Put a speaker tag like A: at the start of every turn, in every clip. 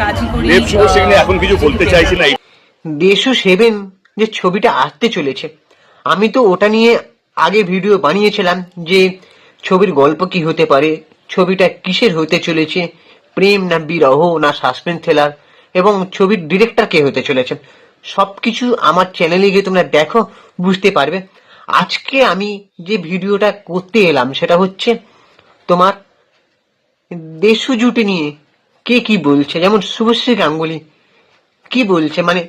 A: কাজই করি।
B: দেব শুভ সিং নিয়ে এখন কিছু বলতে চাইছি না
C: দেশু সেভেন যে ছবিটা আসতে চলেছে। আমি তো ওটা নিয়ে আগে ভিডিও বানিয়েছিলাম যে ছবির গল্প কি হতে পারে ছবিটা কিসের হতে চলেছে প্রেম না বিরহ না সাসপেন্স থ্রিলার এবং ছবির ডিরেক্টর কে হতে চলেছে সবকিছু আমার চ্যানেলে গিয়ে তোমরা দেখো বুঝতে পারবে। আজকে আমি যে ভিডিওটা করতে এলাম সেটা হচ্ছে তোমার দেশু জুটি নিয়ে কে কি বলছে? যেমন শুভশ্রী গাঙ্গুলি। কি বলছে? মানে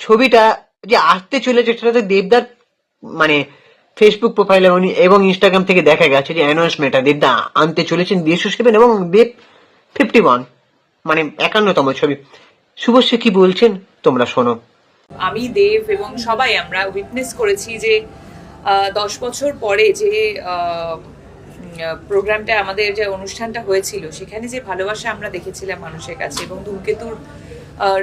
C: ছবিটা যে আসতে চলেছে সেটা তো দেবদার মানে ফেসবুক প্রোফাইলে উনি এবং ইনস্টাগ্রাম থেকে দেখা গেছে যে অ্যানাউন্সমেন্টটা দেবদা আনতে চলেছেন দেড়শো সেভেন এবং দেব ফিফটি ওয়ান মানে একান্নতম ছবি। শুভশ্রী কি বলছেন? তোমরা শোনো।
A: আমি, দেব এবং সবাই আমরা উইটনেস করেছি যে দশ বছর পরে যে প্রোগ্রামটা আমাদের যে অনুষ্ঠানটা হয়েছিল সেখানে যে ভালোবাসা আমরা দেখেছিলাম মানুষের কাছে এবং ধূমকেতুর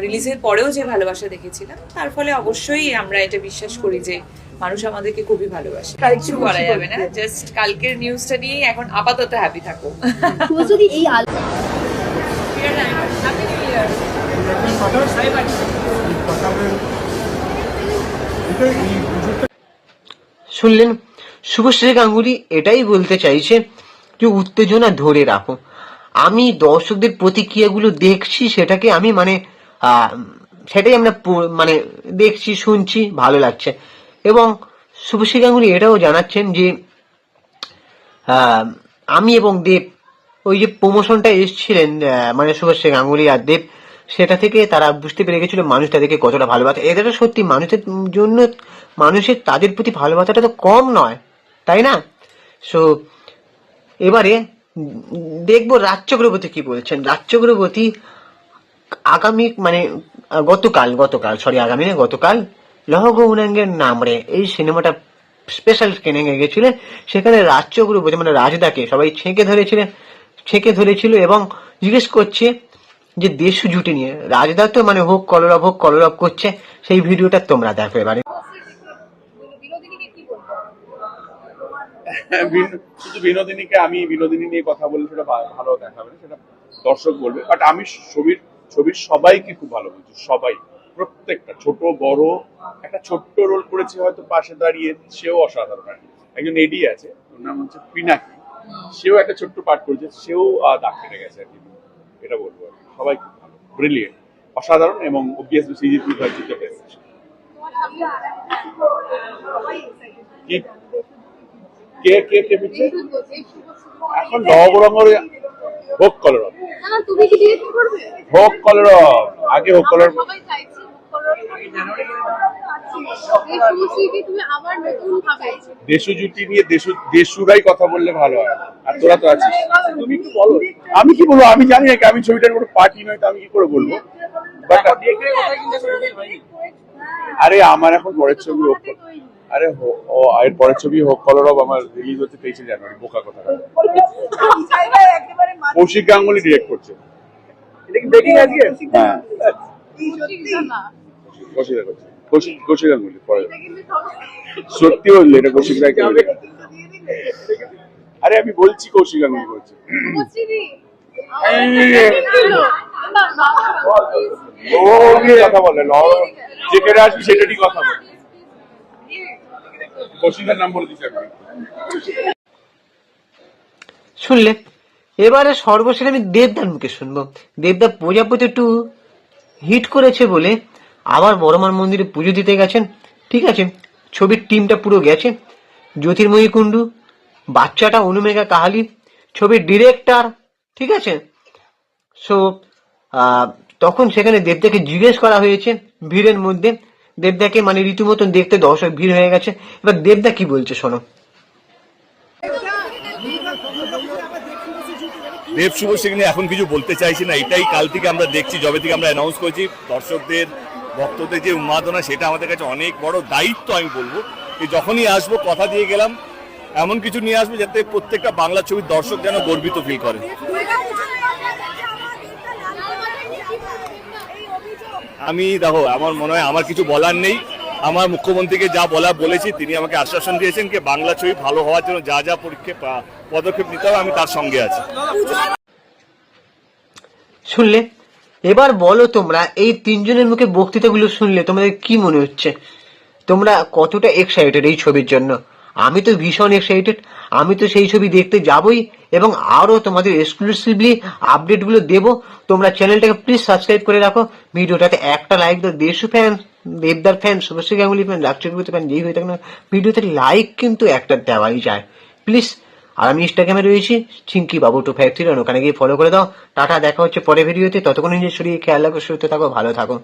A: রিলিজের পরেও যে ভালোবাসা দেখেছিলাম তার ফলে অবশ্যই আমরা এটা বিশ্বাস করি যে মানুষ আমাদেরকে খুবই ভালোবাসে। কিছু বলা যাবে না জাস্ট কালকের নিউজটা নিয়েই এখন আপাতত হ্যাপি থাকো।
D: যদি এই
C: শুনলেন? শুভশ্রী গাঙ্গুলি এটাই বলতে চাইছে যে উত্তেজনা ধরে রাখো। আমি দর্শকদের প্রতিক্রিয়াগুলো দেখছি, সেটাকে আমি মানে সেটাই আমরা মানে দেখছি, শুনছি, ভালো লাগছে। এবং শুভশ্রী গাঙ্গুলি এটাও জানাচ্ছেন যে আমি এবং দেব, ওই যে প্রমোশনটা এসেছিলেন মানে শুভশ্রী গাঙ্গুলি আর দেব, সেটা থেকে তারা বুঝতে পেরে গেছিল মানুষ তাদেরকে কতটা ভালোবাসে। এটা সত্যি মানুষের জন্য, মানুষের তাদের প্রতি ভালোবাসাটা তো কম নয়। তাই না? সো এবারে দেখব রাজ চক্রবর্তী কি বলছেন। রাজ চক্রবর্তী আগামী মানে গতকাল গতকাল সরি আগামী না গতকাল লহ গৌরাঙ্গের নাম রে, এই সিনেমাটা স্পেশাল স্ক্রিনিং গেছিলেন। সেখানে রাজ চক্রবর্তী মানে রাজদাকে সবাই ছেঁকে ধরেছিলেন, ছেঁকে ধরেছিল এবং জিজ্ঞেস করছে যে দেশ জুটি নিয়ে। রাজদা তো মানে হোক কলরব হোক কলরব করছে, সেই ভিডিওটা তোমরা দেখো এবারে।
B: শুধু বিনোদিনীকে আমি বিনোদিনী নিয়ে কথা বললে সেটা ভালো দেখাবে না সেটা দর্শক বলবে। বাট আমি ছবির ছবির সবাইকে খুব ভালো বলছি সবাই প্রত্যেকটা ছোট বড় একটা ছোট্ট রোল করেছে হয়তো পাশে দাঁড়িয়ে সেও অসাধারণ একজন এডি আছে ওর নাম হচ্ছে পিনাকি। সেও একটা ছোট্ট পাঠ করেছে সেও দাগ কেটে গেছে আর কি। এটা বলব। সবাই খুব ভালো ব্রিলিয়েন্ট অসাধারণ এবং অবভিয়াসলি সিজিপি বেস্ট কি কে? কে কে পিচ্ছে এখন নবরঙ্গের হোক কলরব।
D: না না তুমি কি ডিরেক্ট করবে?
B: হোক কলরব আগে হোক কলরব।
D: সবাই চাইছি এই শুভশ্রীকে তুমি আবার নতুন ভাবে
B: দেশু জুটি নিয়ে দেশু দেশুরাই কথা বললে ভালো হয়। আর তোরা তো আছিস। তুমি কি বলো? আমি কি বলব? আমি জানি না কি আমি ছবিটার কোনো পার্টি নয় তো আমি কি করে বলব? আরে আমার এখন পরের ছবি আরে হো- ও এর পরের ছবি হোক কলরব আমার রিলিজ হচ্ছে তেইশে জানুয়ারি বোকা কথা কৌশিক গাঙ্গুলি ডিরেক্ট করছে হ্যাঁ কৌশিক গাঙ্গুলি পরে সত্যি বললি এটা কৌশিক রায় আরে আমি বলছি কৌশিক গাঙ্গুলি করছে ও নিয়ে কথা বলে যেখানে আসবি সেটারই কথা বলে নাম বলে দিচ্ছি আমি
C: শুনলে? এবারে সর্বশেষ আমি দেবদার মুখে শুনব। দেবদা প্রজাপতি একটু হিট করেছে বলে আবার বড়মার মন্দিরে পুজো দিতে গেছেন। ঠিক আছে, ছবির টিমটা পুরো গেছে। জ্যোতির্ময়ী কুণ্ডু, বাচ্চাটা অনুমেঘা কাহালি, ছবির ডিরেক্টর, ঠিক আছে? সো তখন সেখানে দেবদাকে জিজ্ঞেস করা হয়েছে ভিড়ের মধ্যে। দেবদাকে মানে রীতিমতন দেখতে দর্শক ভিড় হয়ে গেছে। এবার দেবদা কি বলছে, শোনো।
B: দেব শুভ সিং এখন কিছু বলতে চাইছি না, এটাই কাল থেকে আমরা দেখছি, যবে থেকে আমরা অ্যানাউন্স করেছি, দর্শকদের, ভক্তদের যে উন্মাদনা, সেটা আমাদের কাছে অনেক বড় দায়িত্ব, আমি বলব। যে যখনই আসব, কথা দিয়ে গেলাম, এমন কিছু নিয়ে আসব যাতে প্রত্যেকটা বাংলা ছবির দর্শক যেন গর্বিত ফিল করে। আমি দেখো, আমার মনে হয় আমার কিছু বলার নেই। আমার মুখ্যমন্ত্রীকে যা বলা বলেছি, তিনি আমাকে আশ্বাসন দিয়েছেন যে বাংলা ছবি ভালো হওয়ার জন্য যা যা পরীক্ষা পদক্ষেপ নিতে হবে, আমি তার সঙ্গে আছি।
C: শুনলে? এবার বলো তোমরা, এই তিনজনের মুখে বক্তৃতাগুলো শুনলে তোমাদের কি মনে হচ্ছে? তোমরা কতটা এক্সাইটেড এই ছবির জন্য? আমি তো ভীষণ এক্সাইটেড আমি তো সেই ছবি দেখতে যাবই এবং আরও তোমাদের এক্সক্লুসিভলি আপডেটগুলো দেবো। তোমরা চ্যানেলটাকে প্লিজ সাবস্ক্রাইব করে রাখো। ভিডিওটাতে একটা লাইক দাও। দেশু ফ্যান দেবদার ফ্যান শুভশ্রী গাঙ্গুলি ফ্যান লাকচুর ফ্যান যেই হয়ে থাকে না ভিডিওতে লাইক কিন্তু একটা দেওয়াই যায়। প্লিজ আর আমি ইনস্টাগ্রামে রয়েছি চিঙ্কি বাবু টু ফাইভ থ্রি ওখানে গিয়ে ফলো করে দাও। টাটা, দেখা হচ্ছে পরে ভিডিওতে ততক্ষণ নিজের শরীরে খেয়াল রাখো, সুস্থ থাকো, ভালো থাকো।